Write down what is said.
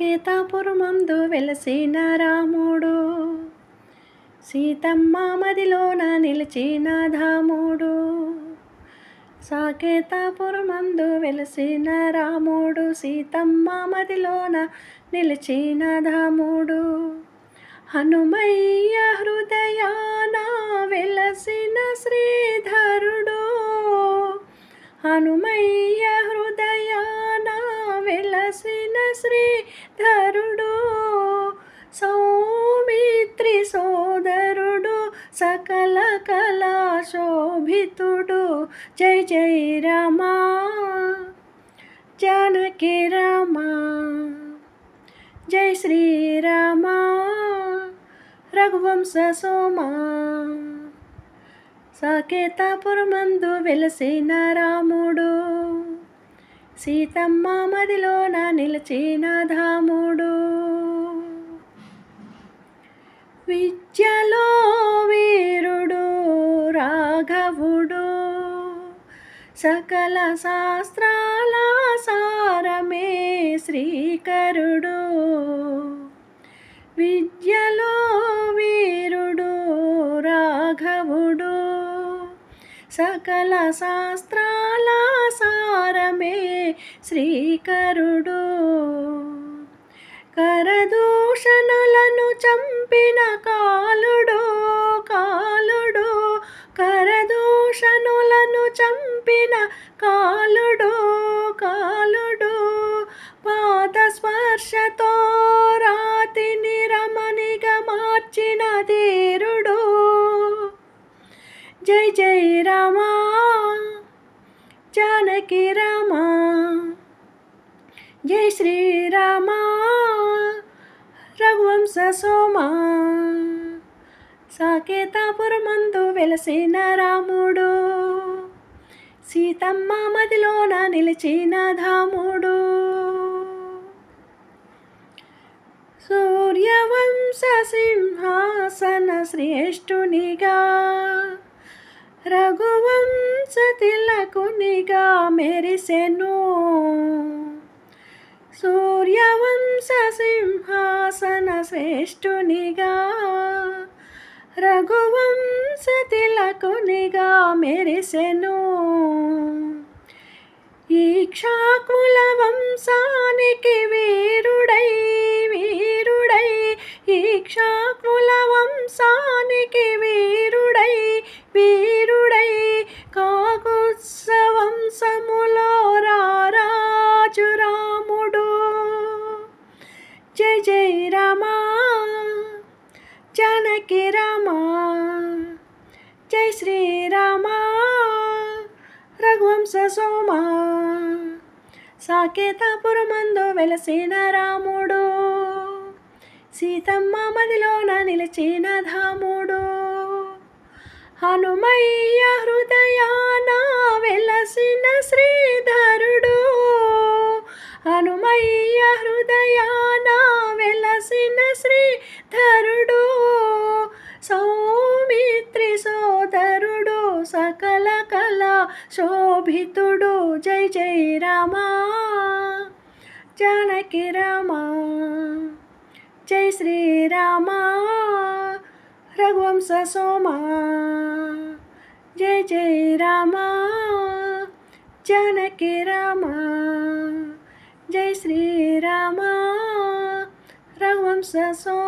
సాకేతాపురమందు వెలసిన రాముడు. సీతమ్మ మదిలోన నిలిచిన ధాముడు. సాకేతాపురమందు వెలసిన రాముడు. సీతమ్మ మదిలోన నిలిచిన ధాముడు. హనుమయ్య హృదయాన వెలసిన శ్రీధరుడు. హనుమయ్య సకల కళా శోభితుడు. జై జై రమా. జానకి రామా. జై శ్రీరామా రఘువంశ సోమా. సాకేతాపురమందు వెలసిన రాముడు. సీతమ్మ మదిలోన నిలిచిన రాఘవుడు సకల శాస్త్రాల సారమే శ్రీకరుడు. విద్యలో వీరుడు రాఘవుడు. సకల శాస్త్రాల సారమే శ్రీకరుడు. కరదూషణులను చంపిన కాలుడు కాలుడు. పాద స్పర్శతో రాతిని రమణిగా మార్చిన ధీరుడు. జై జై రామా. జానకి రామా. జై శ్రీరామా రఘువంశ సోమా. సాకేతాపురమందు వెలసిన రాము. సీతమ్మ మదిలోన నిలిచిన ధాముడు. సూర్యవంశ సింహాసన శ్రేష్ఠునిగా రఘువంశ తిలకునిగా మెరిసెను. సూర్యవంశ సింహాసన శ్రేష్ఠునిగా రఘువంశ తిలకునిగా మెరిసెను. ఈక్షాకుల వంశానికి వీరుడై వీరుడై. ఈక్షాకుల వంశానికి వీరుడై వీరుడై. కాకుత్స వంశములో రారాజు రాముడు జయ జయ రామా. జనకి రామా. జయ శ్రీరామా సోమా. సాకేతాపురమందు వెలసిన రాముడు. సీతమ్మ మదిలోన నిలిచిన ధాముడు. హనుమయ్య హృదయాన వెలసిన శోభితుడు. జై జై రామా. జానకి రామా. జై శ్రీరామా రఘువంశ సోమా. జై జై రామా. జానకి రామా. జై శ్రీరామా రఘువంశ సోమా.